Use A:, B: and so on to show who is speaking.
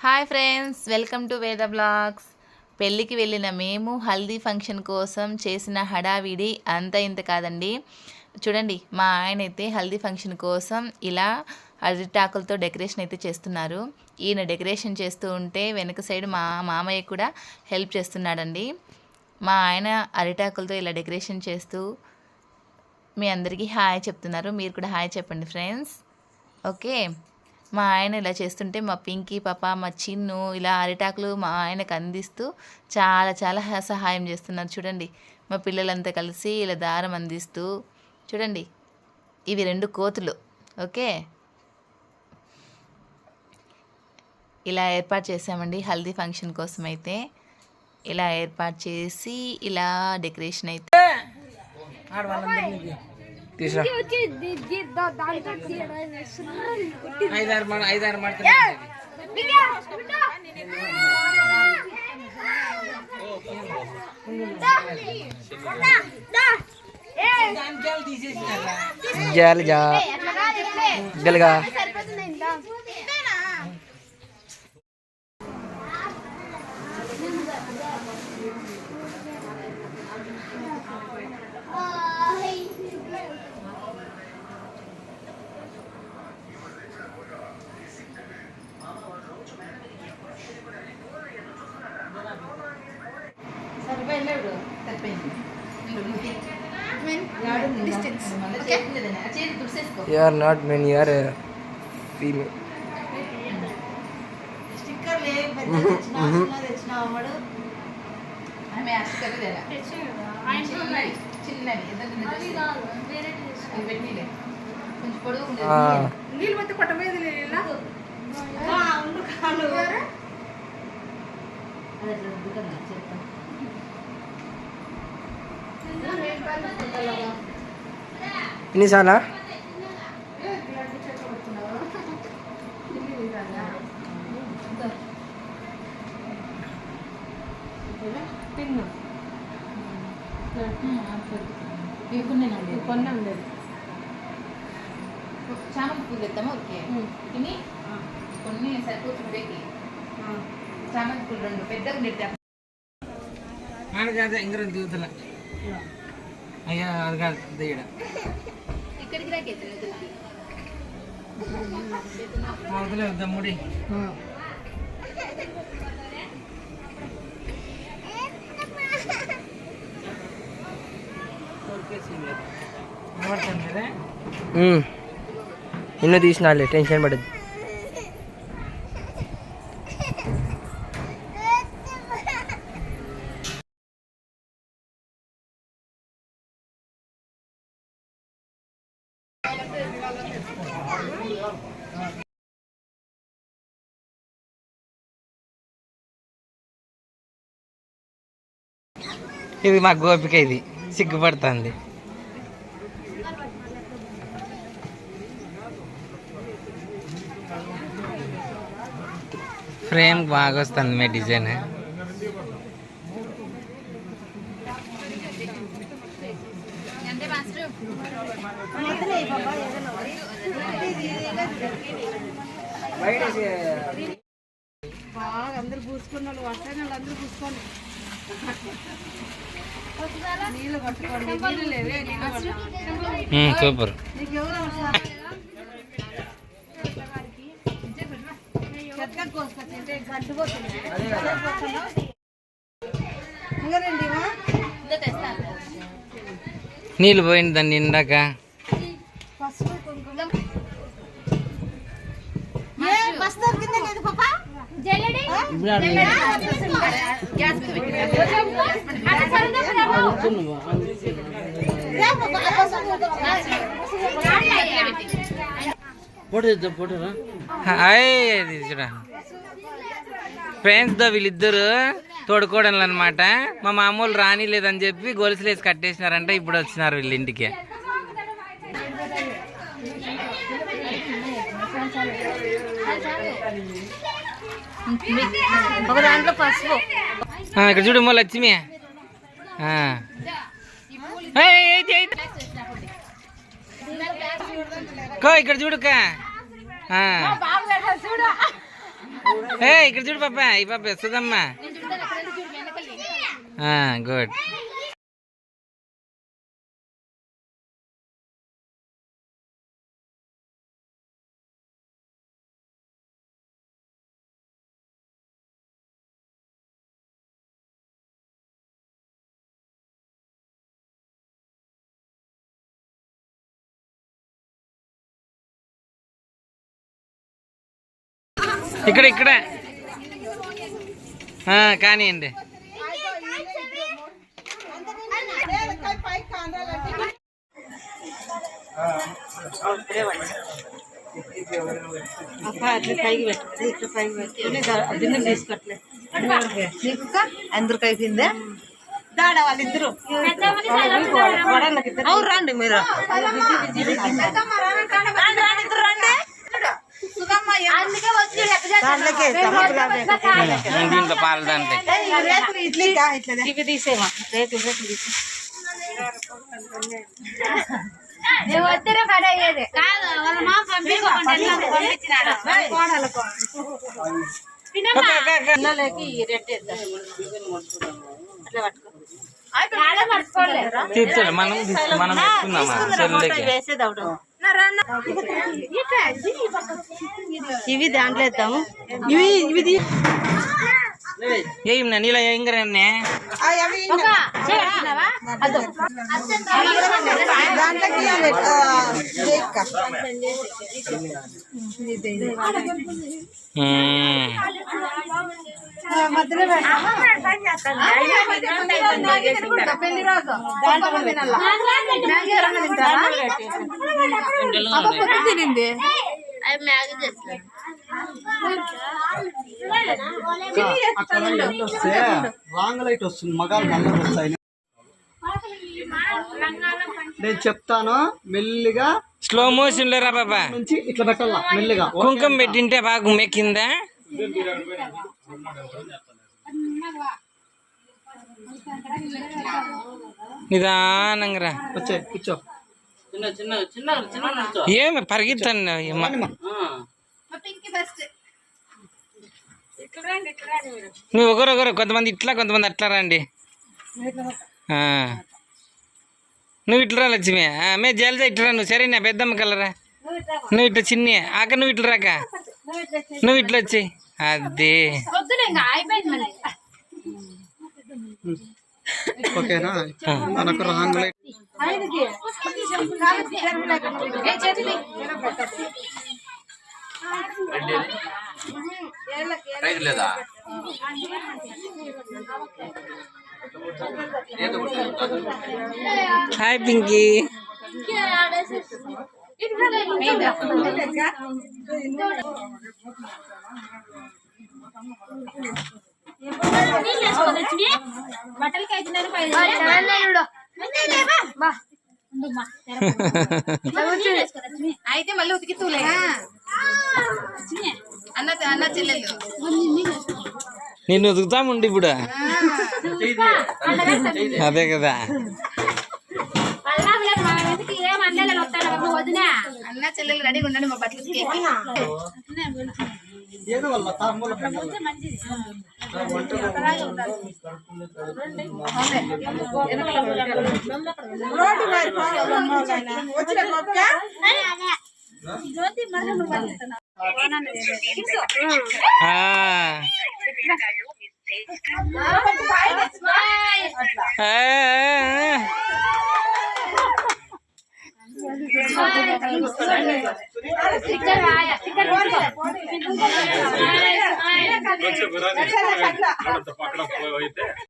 A: Hi friends welcome to Veda blogs పెళ్ళికి వెళ్ళిన మేము హల్దీ ఫంక్షన్ కోసం చేసిన హడావిడి అంత ఇంత కాదండి. చూడండి మా ఆయన అయితే హల్దీ ఫంక్షన్ కోసం ఇలా అరిటాకులతో డెకరేషన్ అయితే చేస్తున్నారు. ఈయన డెకరేషన్ చేస్తూ ఉంటే వెనక సైడ్ మా మామయ్య కూడా హెల్ప్ చేస్తున్నాడండి. మా ఆయన అరిటాకులతో ఇలా డెకరేషన్ చేస్తూ మీ అందరికీ హాయ్ చెప్తున్నారు. మీరు కూడా హాయ్ చెప్పండి ఫ్రెండ్స్. ఓకే. మా ఆయన ఇలా చేస్తుంటే మా పింకీ పాప మా చిన్ను ఇలా అరిటాకులు మా ఆయనకు అందిస్తూ చాలా చాలా సహాయం చేస్తున్నారు. చూడండి మా పిల్లలంతా కలిసి ఇలా దారం అందిస్తూ చూడండి ఇవి రెండు కోతులు. ఓకే? ఇలా ఏర్పాటు చేసామండి హల్దీ ఫంక్షన్ కోసం అయితే ఇలా ఏర్పాటు చేసి ఇలా డెకరేషన్ అయితే
B: తీసా.
C: ఐదారు మన ఐదారు మడత తీసేసినారా
B: జాలి జా. You are not men you are female
D: నీళ్ళు మొత్తం కొట్టబోయేది లేదా
B: ఎన్నిసార్లా?
D: కొన్నా
A: చామంతి పూలు ఓకే ఇవి కొన్ని సరిపోతుంది చామంతి పూలు రెండు పెద్దగా
C: అదే ఇంగ్రం దిగుతుల. అయ్యా అది కాదు దిగడ
A: ఇక్కడికి రాకెత్తాను
C: అవతలే వద్దాం ముడి కనబడుతుంది కదా
B: నిన్ను తీసినాలే టెన్షన్ పడద్దు
C: ఇది మా గోపిక ఇది. సిగ్గుపడుతుంది. ఫ్రేమ్ బాగా వస్తుంది మీ డిజైన్.
D: బాగా అందరు పూసుకున్న వాళ్ళు వస్తాయి వాళ్ళు అందరూ పూసుకోండి
C: సూపర్. నీళ్ళు పోయింది దాన్ని నిండాక
D: పసుపు కుంకుమ ఏ బస్తార్ కింద లేదు పాపా
C: హాయ్ చూడ. ఫ్రెండ్స్ దో వీళ్ళిద్దరు తోడుకోవడం అనమాట మా మామూలు రాని లేదని చెప్పి గొలుసులేసి కట్టేసినారంట ఇప్పుడు వచ్చినారు వీళ్ళ ఇంటికి.
D: ఒక దాంట్లో పసుపు.
C: ఇక్కడ చూడు మా లక్ష్మి. కో ఇక్కడ చూడుక ఏ ఇక్కడ చూడు పాప ఈ పాప వస్తుందమ్మా గుడ్. ఇక్కడ ఇక్కడ. ఆ, కానివ్వండి
E: అట్లా పైకి పెట్టు. ఇట్లా పైకి అందరికి అయిపోయిందే దాడ వాళ్ళిద్దరు. రండి మీరు.
C: దీంట్లో పాలు దాంట్లో
E: ఇవి తీసేమా రేకులు రేకులు తీసే పిల్లలకి ఈ రెడ్ వేద్దాం. అట్లా పట్టుకో.
C: తీర్చాలి మనం తీసు- మనం ఎత్తున్నామా చెల్లెకి
E: వేసేది అవడం ఇవి దాంట్లో వేద్దాము. ఇవి ఇవి
C: ఏం నీళ్ళ ఏం కరండి
E: దాంట్లోకి కేక్.
F: రాంగ్ లైట్ వస్తుంది మగాలు నల్లగా వస్తాయి నేను చెప్తాను మెల్లిగా
C: స్లో మోషన్ లేరా బాబా
F: నుంచి ఇట్లా పెట్టాలా మెల్లిగా
C: కుంకుమ పెట్టింటే బాగా మెక్కిందా నిదానంగా రా.
F: వచ్చే కూర్చో.
C: ఏమి పరిగెత్తాను నువ్వు ఒకరు ఒకరు కొంతమంది ఇట్లా కొంతమంది అట్లా రండి. నువ్వు ఇట్లా రా లక్ష్మి. మే జల్ది ఇట్లా రా నువ్వు సరే నా పెద్దమ్మ కలరా. నువ్వు ఇట్లా చిన్ని. ఆక నువ్వు ఇట్లా రాక. నువ్వు ఇట్లా వచ్చి అదే
F: ఓకేనా మనకు రాంగ్ లైట్
C: హాయ్ పింకీ
D: అయితే మళ్ళీ ఉతికితూలే అన్న అన్న చెల్లెలు
C: నేను ఉతుకుతాముండి ఇప్పుడు? అదే కదా.
D: అన్న చెల్లెలు రెడీగా ఉండండి మా బట్టలు ఉతికేకి.
C: ఆ, ఆ,